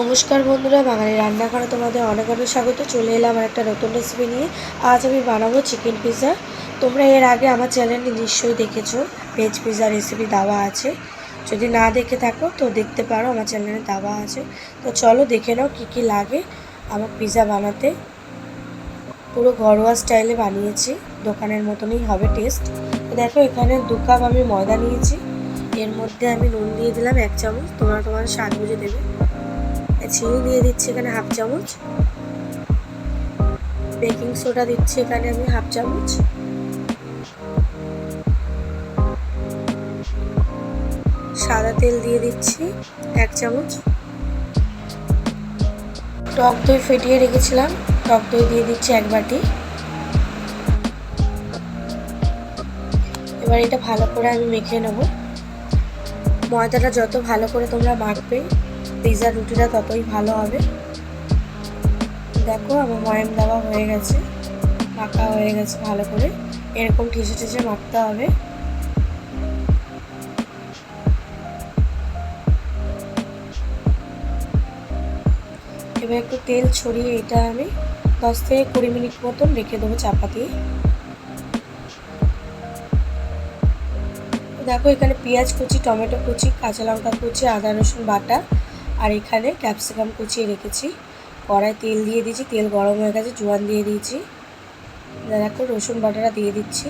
নমস্কার বন্ধুরা, বাঙালি রান্নাঘরে তোমাদের অনেক অনেক স্বাগত। চলে এলাম আর একটা নতুন রেসিপি নিয়ে। আজ আমি বানাবো চিকেন পিৎজা তোমরা এর আগে আমার চ্যানেলে নিশ্চয়ই দেখেছ ভেজ পিৎজা রেসিপি দেওয়া আছে। যদি না দেখে থাকো, তো দেখতে পারো, আমার চ্যানেলে দেওয়া আছে। তো চলো দেখে নাও কী কী লাগে আমার পিৎজা বানাতে। পুরো ঘরোয়া স্টাইলে বানিয়েছি, দোকানের মতনই হবে টেস্ট দেখো, এখানে দু কাপ আমি ময়দা নিয়েছি। এর মধ্যে আমি নুন দিয়ে দিলাম এক চামচ, তোমরা তোমার স্বাদ বুঝে দেবে। চিনি দিয়ে দিচ্ছি এখানে হাফ চামচ। বেকিং সোডা দিচ্ছি এখানে আমি হাফ চামচ। সাদা তেল দিয়ে দিচ্ছি এক চামচ। টক দই ফেটিয়ে রেখেছিলাম, টক দই দিয়ে দিচ্ছি এক বাটি। এবার এটা ভালো করে আমি মেখে নেব। ময়দাটা যত ভালো করে তোমরা মাখবে পিৎজা রুটিটা ততই ভালো হবে। দেখো আমার ময়াম দেওয়া হয়ে গেছে মাখা হয়ে গেছে ভালো করে। এরকম ঠেসে ঠেসে মাখতে হবে। এবার একটু তেল ছড়িয়ে এটা আমি দশ থেকে কুড়ি মিনিট মতন রেখে দেবো চাপা দিয়ে দেখো এখানে পেঁয়াজ কুচি, টমেটো কুচি, কাঁচা লঙ্কা কুচি, আদা রসুন বাটা আর এখানে ক্যাপসিকাম কুচিয়ে রেখেছি। কড়াই তেল দিয়ে দিয়েছি, তেল গরম হয়ে গেছে, জোয়ান দিয়ে দিয়েছি। দেখো রসুন বাটাটা দিয়ে দিচ্ছি।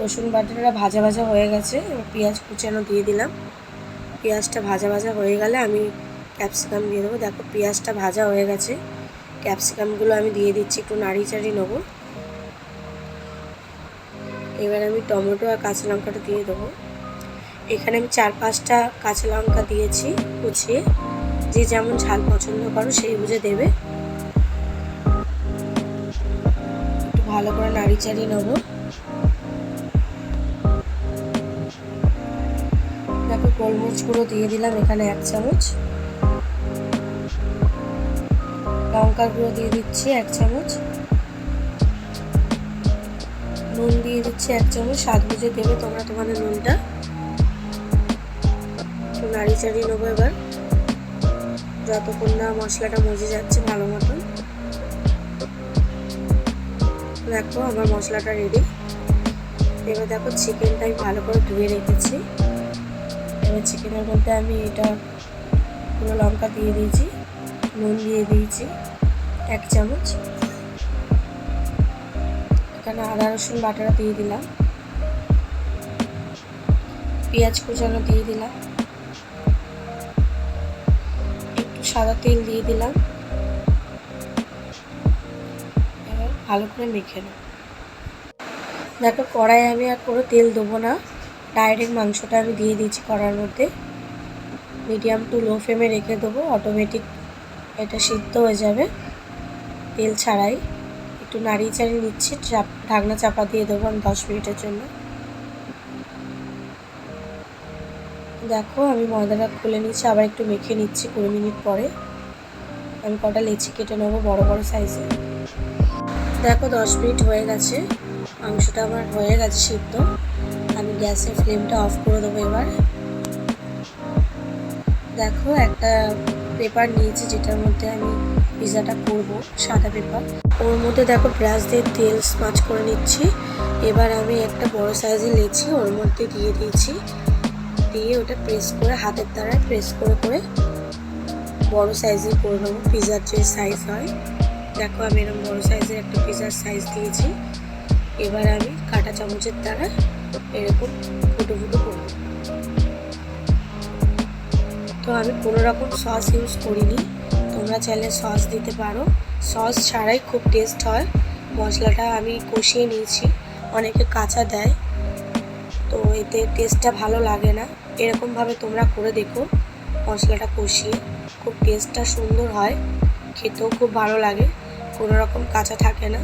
রসুন বাটাটা ভাজা ভাজা হয়ে গেছে, এবার পেঁয়াজ কুচানো দিয়ে দিলাম। পেঁয়াজটা ভাজা ভাজা হয়ে গেলে আমি ক্যাপসিকাম দিয়ে দেবো। দেখো পেঁয়াজটা ভাজা হয়ে গেছে, ক্যাপসিকামগুলো আমি দিয়ে দিচ্ছি, একটু নাড়ি চাড়ি নেব। এবার আমি টমেটো আর কাঁচা লঙ্কাটা দিয়ে দেবো। এখানে আমি চার পাঁচটা কাঁচা লঙ্কা দিয়েছি কুচিয়ে। যে যেমন ঝাল পছন্দ করো, সেই বুঝে দেবে। একটু ভালো করে নাড়ি চাড়িয়ে নেব। দেখো গোলমরিচ গুঁড়ো দিয়ে দিলাম এখানে এক চামচ। লঙ্কার গুঁড়ো দিয়ে দিচ্ছি এক চামচ। নুন দিয়ে দিচ্ছি এক চামচ। স্বাদ বুঝে দেবে তোমরা তোমাদের নুনটা। নাড়ি চাড়িয়ে নেব এবার। যতক্ষণ না মশলাটা মজে যাচ্ছে ভালো মতন, দেখো আমার মশলাটা রেডি এবার দেখো চিকেনটা আমি ভালো করে ধুয়ে রেখেছি। এবার চিকেনের মধ্যে আমি এটা পুরো লঙ্কা দিয়ে দিয়েছি, নুন দিয়ে দিয়েছি, এক চামচ। এখানে আদা, রসুন, বাটাটা দিয়ে দিলাম। পেঁয়াজ কুচানো দিয়ে দিলাম। সাদা তেল দিয়ে দিলাম। এবার ভালো করে মেখে নেব। দেখো কড়াই আমি আর কোনো তেল দেবো না। ডাইরেক্ট মাংসটা আমি দিয়ে দিয়েছি কড়ার মধ্যে। মিডিয়াম টু লো ফ্লেমে রেখে দেবো অটোমেটিক এটা সিদ্ধ হয়ে যাবে। তেল ছাড়াই একটু নাড়িয়ে চাড়িয়ে নিচ্ছি ঢাকনা চাপা দিয়ে দেবো আমি দশ মিনিটের জন্য। দেখো, আমি ময়দাটা খুলে নিচ্ছি, আবার একটু মেখে নিচ্ছি কুড়ি মিনিট পরে। আমি কটা লেচি কেটে নেব বড় বড় সাইজে। দেখো, দশ মিনিট হয়ে গেছে। মাংসটা আমার হয়ে গেছে সিদ্ধ। আমি গ্যাসের ফ্লেমটা অফ করে দেবো এবার। দেখো, একটা পেপার নিয়েছি, যেটার মধ্যে আমি পিৎজাটা করব, সাদা পেপার। ওর মধ্যে দেখো, ব্রাশ দিয়ে তেল স্মাচ করে নিচ্ছি। এবার আমি একটা বড় সাইজের লেছি ওর মধ্যে দিয়ে দিয়েছি। দিয়ে ওটা প্রেস করে, হাতের দ্বারা প্রেস করে করে বড় সাইজের করে নেব। পিৎজার যে সাইজ হয়, দেখো আমি এরকম বড় সাইজের একটা পিৎজার সাইজ দিয়েছি। এবার আমি কাটা চামচের দ্বারা এরকম ফুটো ফুটো করব তো আমি কোনো রকম সস ইউজ করিনি। তোমরা চাইলে সস দিতে পারো। সস ছাড়াই খুব টেস্ট হয়। মশলাটা আমি কষিয়ে নিয়েছি। অনেকে কাঁচা দেয়। তো এতে টেস্টটা ভালো লাগে না। এরকমভাবে তোমরা করে দেখো। মশলাটা কষিয়ে। খুব টেস্টটা সুন্দর হয়। খেতেও খুব ভালো লাগে। কোনো রকম কাঁচা থাকে না।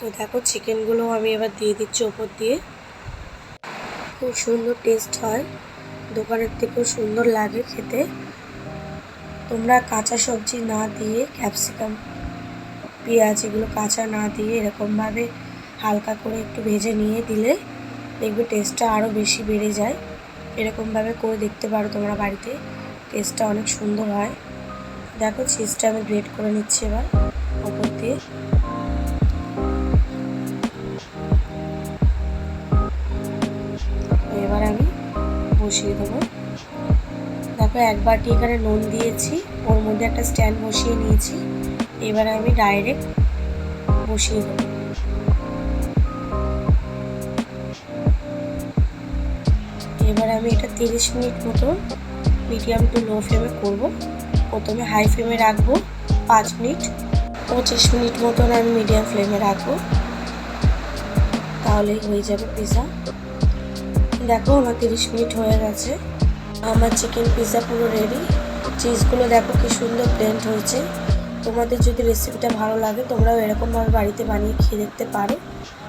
তো দেখো চিকেনগুলো আমি এবার দিয়ে দিচ্ছি ওপর দিয়ে। খুব সুন্দর টেস্ট হয়। দোকানের থেকেও সুন্দর লাগে খেতে। তোমরা কাঁচা সবজি না দিয়ে ক্যাপসিকাম পেঁয়াজ এগুলো কাঁচা না দিয়ে এরকমভাবে হালকা করে একটু ভেজে নিয়ে দিলে দেখবে টেস্টটা আরও বেশি বেড়ে যায়। এরকমভাবে করে দেখতে পারো তোমরা বাড়িতে টেস্টটা অনেক সুন্দর হয়। দেখো চিজটা আমি গ্রেট করে নিচ্ছি এবার ওপর দিয়ে। এবার আমি বসিয়ে দেবো। দেখো এক বাটি এখানে নুন দিয়েছি, ওর মধ্যে একটা স্ট্যান্ড বসিয়ে নিয়েছি। এবার আমি ডাইরেক্ট বসিয়ে দেবো। এবার আমি এটা তিরিশ মিনিট মতো মিডিয়াম টু লো ফ্লেমে করব। প্রথমে হাই ফ্লেমে রাখব পাঁচ মিনিট, পঁচিশ মিনিট মতন আমি মিডিয়াম ফ্লেমে রাখব। তাহলেই হয়ে যাবে পিৎজা দেখো আমার তিরিশ মিনিট হয়ে গেছে। আমার চিকেন পিৎজা পুরো রেডি চিজগুলো দেখো কি সুন্দর ব্লেন্ড হয়েছে। তোমাদের যদি রেসিপিটা ভালো লাগে, তোমরাও এরকমভাবে বাড়িতে বানিয়ে খেয়ে দেখতে পারো।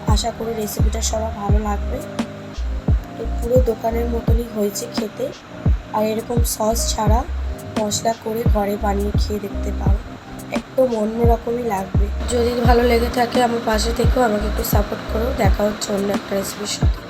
আশা করি রেসিপিটা সবার ভালো লাগবে। তো পুরো দোকানের মতনই হয়েছে খেতে। আর এরকম সস ছাড়া মশলা করে ঘরে বানিয়ে খেয়ে দেখতে পারো। একদম অন্যরকমই লাগবে। যদি ভালো লেগে থাকে আমার পাশে থেকেও আমাকে একটু সাপোর্ট করো। দেখা হচ্ছে অন্য একটা রেসিপির সাথে।